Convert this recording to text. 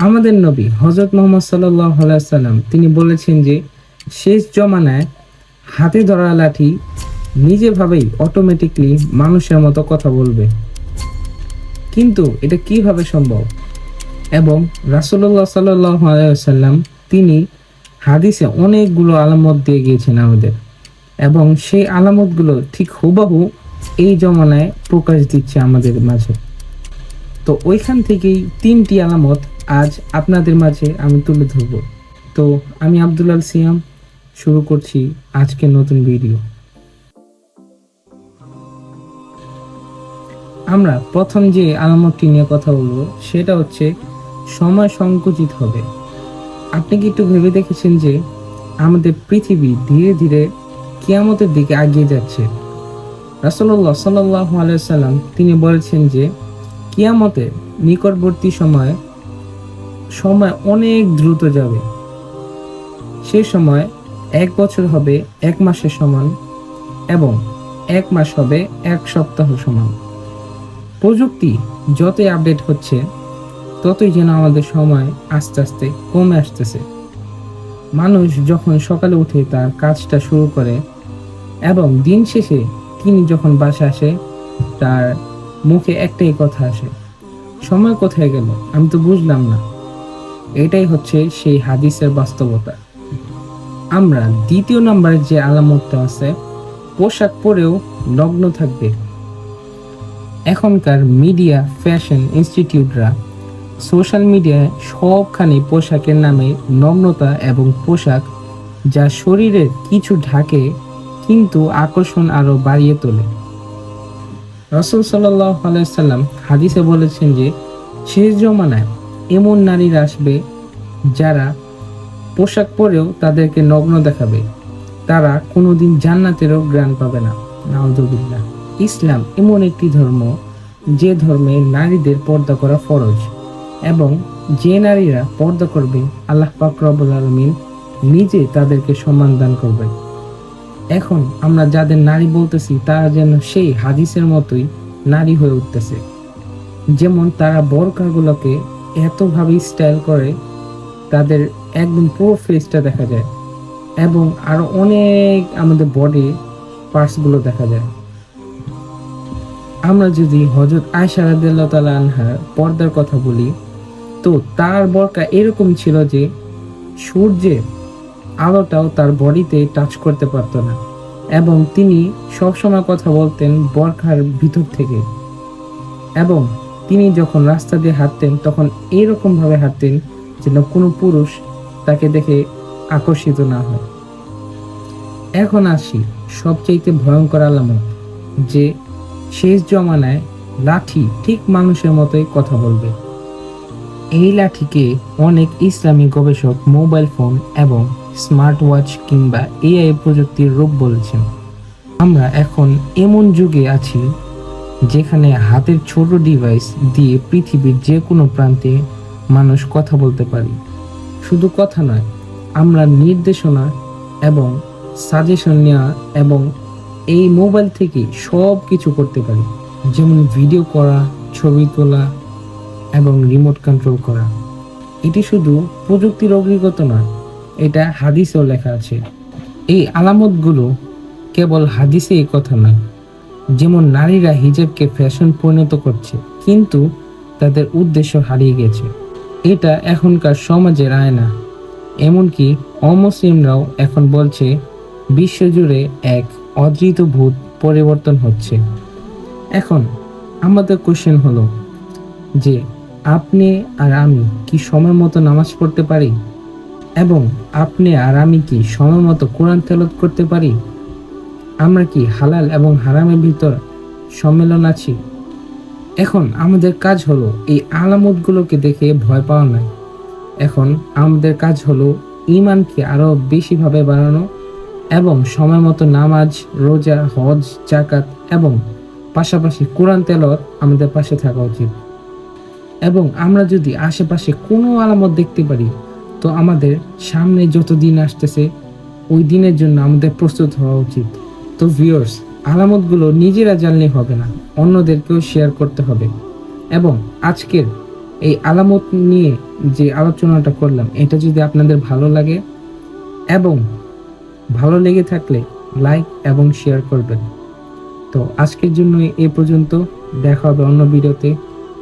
আমাদের নবী হজরত মোহাম্মদ সাল্লাহ সাল্লাম তিনি বলেছেন যে, শেষ জমানায় হাতে ধরা লাঠি নিজেভাবেই অটোমেটিকলি মানুষের মতো কথা বলবে। কিন্তু এটা কীভাবে সম্ভব? এবং রাসুল্লাহ সাল্লাম তিনি হাদিসে অনেকগুলো আলামত দিয়ে গিয়েছেন আমাদের। এবং সেই আলামতগুলো ঠিক হুবাহু এই জমানায় প্রকাশ দিচ্ছে আমাদের মাঝে। তো ওইখান থেকেই তিনটি আলামত আজ আপনাদের মাঝে আমি তুলে ধরব। তো আমি আব্দুলাল সিয়াম, শুরু করছি আজকের নতুন ভিডিও। আমরা প্রথম যে আলামতটি নিয়ে কথা বলব, সেটা হচ্ছে সময় সংকুচিত হবে। আপনি কি একটু ভেবে দেখেছেন যে আমাদের পৃথিবী ধীরে ধীরে কিয়ামতের দিকে এগিয়ে যাচ্ছে? রাসল্লাহ সাল্লাহ আলাইসাল্লাম তিনি বলেছেন যে কিয়ামতে নিকটবর্তী সময়ে, সময় অনেক দ্রুত যাবে। সে সময় এক বছর হবে এক মাসের সমান এবং এক মাস হবে এক সপ্তাহ সমান। প্রযুক্তি যতই আপডেট হচ্ছে, ততই যেন আমাদের সময় আস্তে আস্তে কমে আসতেছে। মানুষ যখন সকালে উঠে তার কাজটা শুরু করে এবং দিন শেষে তিনি যখন বাসা আসে, তার মুখে একটাই কথা আসে, সময় কোথায় গেল? আমি তো বুঝলাম না। এটাই হচ্ছে সেই হাদিসের বাস্তবতা। আমরা দ্বিতীয় নাম্বার যে আলামতটা আছে, পোশাক পরেও নগ্ন থাকবে। এখনকার মিডিয়া, ফ্যাশন ইনস্টিটিউটরা সোশ্যাল মিডিয়ায় সবখানে পোশাকের নামে নগ্নতা এবং পোশাক যা শরীরের কিছু ঢাকে কিন্তু আকর্ষণ আরও বাড়িয়ে তোলে। রসুল সাল্লাহ আলাইসাল্লাম হাদিসে বলেছেন যে শেষ জমানায় এমন নারীরা আসবে যারা পোশাক পরেও তাদেরকে নগ্ন দেখাবে। তারা কোনোদিন জান্নাতেরও জ্ঞান পাবে না। নাউজুবিল্লাহ। ইসলাম এমন একটি ধর্ম, যে ধর্মে নারীদের পর্দা করা ফরজ এবং যে নারীরা পর্দা করবে, আল্লাহ পাক রব্বুল আলমিন নিজে তাদেরকে সম্মান দান করবে এখন আমরা যাদের নারী বলতেছি, তারা যেন সেই হাদিসের মতোই নারী হয়ে উঠতেছে। যেমন তারা বরকাগুলোকে এতভাবে স্টাইল করে, তাদের একদম পুরো ফেসটা দেখা যায় এবং আরও অনেক আমাদের বডি পার্টসগুলো দেখা যায়। আমরা যদি হজরত আয়সা তাআলা আনহার পর্দার কথা বলি, তো তার বরকা এরকম ছিল যে সূর্যের আলোটাও তার বডিতে টাচ করতে পারতো না। এবং তিনি সবসময় কথা বলতেন বরখার ভিতর থেকে। এবং তিনি যখন রাস্তা দিয়ে হাঁটতেন, তখন এরকম ভাবে হাঁটতেন যেন কোনো পুরুষ তাকে দেখে আকর্ষিত না হয়। এখন আসি সবচাইতে ভয়ঙ্কর আলামত, যে শেষ জমানায় লাঠি ঠিক মানুষের মতোই কথা বলবে। এই লাঠিকে অনেক ইসলামী গবেষক মোবাইল ফোন এবং স্মার্ট ওয়াচ কিংবা এআই প্রযুক্তির রূপ বলেছেন। আমরা এখন এমন যুগে আছি যেখানে হাতের ছোট ডিভাইস দিয়ে পৃথিবীর যে কোনো প্রান্তে মানুষ কথা বলতে পারি। শুধু কথা নয়, আমরা নির্দেশনা এবং সাজেশন নেওয়া এবং এই মোবাইল থেকে সব কিছু করতে পারি। যেমন ভিডিও করা, ছবি তোলা এবং রিমোট কন্ট্রোল করা। এটি শুধু প্রযুক্তির অগ্রগত নয়, এটা হাদিসেও লেখা আছে। এই আলামতগুলো কেবল হাদিসে এই কথা নয়, যেমন নারীরা হিজাবকে ফ্যাশন পরিণত করছে, কিন্তু তাদের উদ্দেশ্য হারিয়ে গেছে। এটা এখনকার সমাজের আয়না এমনকি অমুসলিমরাও এখন বলছে, বিশ্বজুড়ে এক অদৃত ভূত পরিবর্তন হচ্ছে। এখন আমাদের কোশ্চেন হলো যে আপনি আর আমি কি সময় মতো নামাজ পড়তে পারি? এবং আপনি আর আমি কি সময় মতো কোরআন তেলত করতে পারি? আমরা কি হালাল এবং হারামের ভিতর সম্মেলন আছি? এখন আমাদের কাজ হলো এই আলামতগুলোকে দেখে ভয় পাওয়া নয়। এখন আমাদের কাজ হলো ইমানকে আরও বেশিভাবে বাড়ানো এবং সময় মতো নামাজ, রোজা, হজ জাকাত এবং পাশাপাশি কোরআন তেলত আমাদের পাশে থাকা উচিত। এবং আমরা যদি আশেপাশে কোনো আলামত দেখতে পারি, তো আমাদের সামনে যত দিন আসতেছে, ওই দিনের জন্য আমাদের প্রস্তুত হওয়া উচিত। তো ভিউয়ার্স আলামতগুলো নিজেরা জানলে হবে না, অন্যদেরকেও শেয়ার করতে হবে। এবং আজকের এই আলামত নিয়ে যে আলোচনাটা করলাম, এটা যদি আপনাদের ভালো লাগে এবং ভালো লেগে থাকলে লাইক এবং শেয়ার করবেন। তো আজকের জন্য এ পর্যন্ত, দেখা হবে অন্য ভিডিওতে